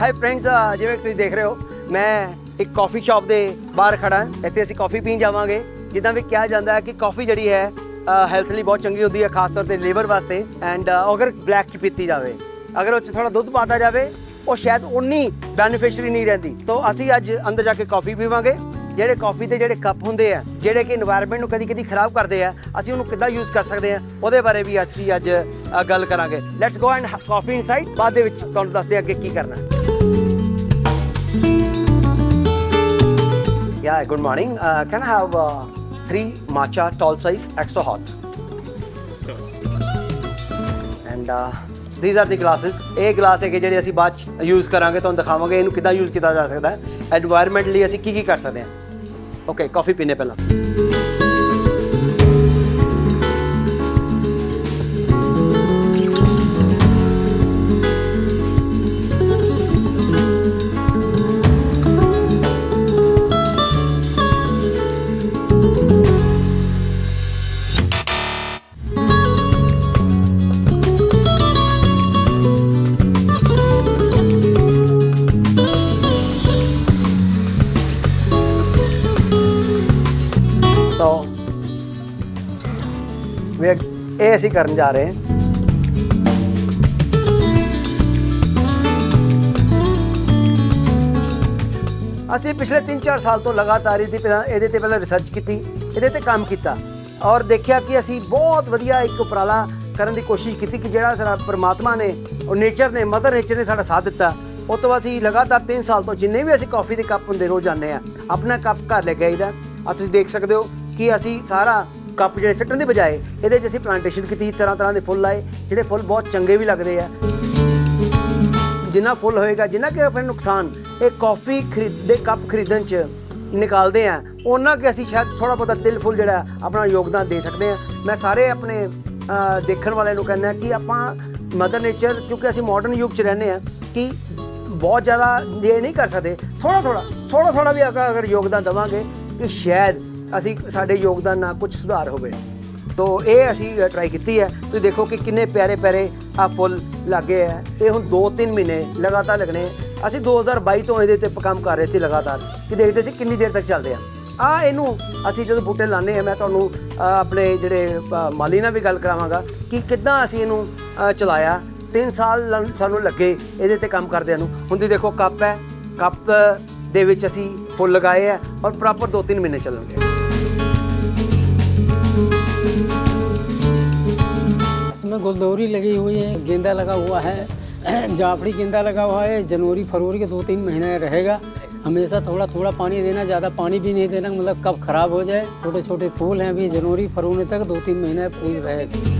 High friends ਜਿਵੇਂ ਤੁਸੀਂ ਦੇਖ ਰਹੇ ਹੋ, ਮੈਂ ਇੱਕ ਕਾਫੀ ਸ਼ਾਪ ਦੇ ਬਾਹਰ ਖੜਾ ਇੱਥੇ ਅਸੀਂ ਕਾਫੀ ਪੀਣ ਜਾਵਾਂਗੇ। ਜਿੱਦਾਂ ਵੀ ਕਿਹਾ ਜਾਂਦਾ ਹੈ ਕਿ ਕਾਫੀ ਜਿਹੜੀ ਹੈ ਹੈਲਥ ਲਈ ਬਹੁਤ ਚੰਗੀ ਹੁੰਦੀ ਹੈ, ਖਾਸ ਤੌਰ ਤੇ ਲੀਵਰ ਵਾਸਤੇ। ਐਂਡ ਅਗਰ ਬਲੈਕ ਚ ਪੀਤੀ ਜਾਵੇ, ਅਗਰ ਉਹ ਚ ਥੋੜਾ ਦੁੱਧ ਪਾਤਾ ਜਾਵੇ, ਉਹ ਸ਼ਾਇਦ ਉਨੀ ਬੈਨੀਫਿਸ਼ਰੀ ਨਹੀਂ ਰਹਿੰਦੀ। ਤਾਂ ਅਸੀਂ ਅੱਜ ਅੰਦਰ ਜਾ ਕੇ ਕਾਫੀ ਪੀਵਾਂਗੇ। ਜਿਹੜੇ ਕਾਫੀ ਦੇ ਜਿਹੜੇ ਕੱਪ ਹੁੰਦੇ ਆ, ਜਿਹੜੇ ਕਿ এনवायरमेंट ਨੂੰ ਕਦੀ-ਕਦੀ ਖਰਾਬ ਕਰਦੇ ਆ, ਅਸੀਂ ਉਹਨੂੰ ਕਿੱਦਾਂ ਯੂਜ਼ ਕਰ ਸਕਦੇ ਆ, ਉਹਦੇ ਬਾਰੇ ਵੀ ਅਸੀਂ ਅੱਜ ਗੱਲ ਕਰਾਂਗੇ। Let's go and coffee inside ਬਾਅਦ ਦੇ ਵਿੱਚ ਤੁਹਾਨੂੰ ਦੱਸਦੇ ਅੱਗੇ ਕੀ ਕਰਨਾ ਹੈ। Yeah, good morning. Uh, can I have uh, three matcha tall size extra hot? And uh, these are the glasses. ਇਹ ਗਲਾਸ ਹੈਗੇ ਜਿਹੜੇ ਅਸੀਂ ਬਾਅਦ ਚ ਯੂਜ਼ ਕਰਾਂਗੇ ਤੁਹਾਨੂੰ ਦਿਖਾਵਾਂਗੇ ਇਹਨੂੰ ਕਿੱਦਾਂ ਯੂਜ਼ ਕੀਤਾ ਜਾ ਸਕਦਾ ਹੈ এনवायरमेंट ਲਈ ਅਸੀਂ ਕੀ ਕੀ ਕਰ ਸਕਦੇ ਹਾਂ ਓਕੇ ਕਾਫੀ ਪੀਨੇ ਪਹਿਲਾਂ ਤਾਂ ਵੇ ਇਹ ਅਸੀਂ ਕਰਨ ਜਾ ਰਹੇ ਹਾਂ। ਅਸੀਂ ਪਿਛਲੇ 3-4 ਸਾਲ ਤੋਂ ਲਗਾਤਾਰ ਇਹਦੇ ਪਹਿਲਾਂ ਇਹਦੇ ਤੇ ਪਹਿਲਾਂ ਰਿਸਰਚ ਕੀਤੀ, ਇਹਦੇ ਤੇ ਕੰਮ ਕੀਤਾ ਔਰ ਦੇਖਿਆ ਕਿ ਅਸੀਂ ਬਹੁਤ ਵਧੀਆ ਇੱਕ ਉਪਰਾਲਾ ਕਰਨ ਦੀ ਕੋਸ਼ਿਸ਼ ਕੀਤੀ ਕਿ ਜਿਹੜਾ ਸਾਡਾ ਪਰਮਾਤਮਾ ਨੇ ਔਰ ਨੇਚਰ ਨੇ ਮਦਰ ਨੇਚਰ ਨੇ ਸਾਡਾ ਸਾਥ ਦਿੱਤਾ। ਉਹ ਤੋਂ ਬਾਅਦ ਅਸੀਂ ਲਗਾਤਾਰ 3 ਸਾਲ ਤੋਂ ਜਿੰਨੇ ਵੀ ਅਸੀਂ ਕਾਫੀ ਦੇ ਕੱਪ ਹੁੰਦੇ ਰੋਜ਼ ਜਾਂਦੇ ਆ ਆਪਣਾ ਕੱਪ ਘਰ ਲੈ ਕੇ ਆਈਦਾ। ਆ ਤੁਸੀਂ ਦੇਖ ਸਕਦੇ ਹੋ ਕਿ ਅਸੀਂ ਸਾਰਾ ਕੱਪ ਜਿਹੜੇ ਸਿੱਟਣ ਦੀ ਬਜਾਏ ਇਹਦੇ 'ਚ ਅਸੀਂ ਪਲਾਂਟੇਸ਼ਨ ਕੀਤੀ, ਤਰ੍ਹਾਂ ਤਰ੍ਹਾਂ ਦੇ ਫੁੱਲ ਲਾਏ ਜਿਹੜੇ ਫੁੱਲ ਬਹੁਤ ਚੰਗੇ ਵੀ ਲੱਗਦੇ ਆ। ਜਿੰਨਾ ਫੁੱਲ ਹੋਏਗਾ, ਜਿੰਨਾ ਕਿ ਆਪਣੇ ਨੁਕਸਾਨ, ਇਹ ਕਾਫੀ ਖਰੀਦ ਕੱਪ ਖਰੀਦਣ ਚ ਨਿਕਾਲਦੇ ਆ। ਉਹਨਾਂ ਕਿ ਅਸੀਂ ਸ਼ਾਇਦ ਥੋੜਾ ਬਹੁਤਾ ਦਿਲ ਫੁੱਲ ਜਿਹੜਾ ਆਪਣਾ ਯੋਗਦਾਨ ਦੇ ਸਕਦੇ ਆ। ਮੈਂ ਸਾਰੇ ਆਪਣੇ ਦੇਖਣ ਵਾਲਿਆਂ ਨੂੰ ਕਹਿੰਦਾ ਕਿ ਆਪਾਂ ਮਦਰ ਨੇਚਰ ਕਿਉਂਕਿ ਅਸੀਂ ਮਾਡਰਨ ਯੁੱਗ ਚ ਰਹਿੰਦੇ ਆ, ਕਿ ਬਹੁਤ ਜ਼ਿਆਦਾ ਇਹ ਨਹੀਂ ਕਰ ਸਕਦੇ ਥੋੜਾ ਥੋੜਾ ਥੋੜਾ ਥੋੜਾ ਵੀ ਅਗਰ ਅਗਰ ਯੋਗਦਾਨ ਦਵਾਂਗੇ, ਕਿ ਸ਼ਾਇਦ ਅਸੀਂ ਸਾਡੇ ਯੋਗਦਾਨ ਨਾਲ ਕੁਝ ਸੁਧਾਰ ਹੋਵੇ। ਤੋ ਇਹ ਅਸੀਂ ਟਰਾਈ ਕੀਤੀ ਹੈ। ਤੁਸੀਂ ਦੇਖੋ ਕਿ ਕਿੰਨੇ ਪਿਆਰੇ ਪਿਆਰੇ ਆ ਫੁੱਲ ਲੱਗੇ ਆ ਇਹ ਹੁਣ 2-3 ਮਹੀਨੇ ਲਗਾਤਾਰ ਲੱਗਣੇ ਆ। ਅਸੀਂ 2022 ਤੋਂ ਇਹਦੇ ਤੇ ਕੰਮ ਕਰ ਰਹੇ ਸੀ ਲਗਾਤਾਰ। ਕਿ ਦੇਖਦੇ ਸੀ ਕਿੰਨੀ ਦੇਰ ਤੱਕ ਚੱਲਦੇ ਆ। ਆ ਇਹਨੂੰ ਅਸੀਂ ਜਦੋਂ ਬੂਟੇ ਲਾਣੇ ਆ ਮੈਂ ਤੁਹਾਨੂੰ ਆਪਣੇ ਜਿਹੜੇ ਮਾਲੀ ਨਾਲ ਵੀ ਗੱਲ ਕਰਾਵਾਂਗਾ ਕਿ ਕਿੱਦਾਂ ਅਸੀਂ ਇਹਨੂੰ ਚਲਾਇਆ। 3 ਸਾਲ ਸਾਨੂੰ ਲੱਗੇ ਇਹਦੇ ਤੇ ਕੰਮ ਕਰਦਿਆਂ ਨੂੰ। ਹੁਣ ਦੀ ਦੇਖੋ, ਕੱਪ ਹੈ। ਕੱਪ ਦੇ ਵਿੱਚ ਅਸੀਂ ਫੁੱਲ ਲਗਾਏ ਆ ਔਰ ਪ੍ਰੋਪਰ 2-3 ਮਹੀਨੇ ਚੱਲਣਗੇ। इसमें गुलदौरी लगी हुई है, गेंदा लगा हुआ है, जाफड़ी गेंदा लगा हुआ है, जनवरी, फरवरी के दो तीन महीने रहेगा। हमेशा थोड़ा थोड़ा पानी देना, ज़्यादा पानी भी नहीं देना मतलब कब खराब हो जाए। छोटे छोटे फूल हैं अभी, जनवरी, फरवरी तक दो तीन महीने फूल रहेगा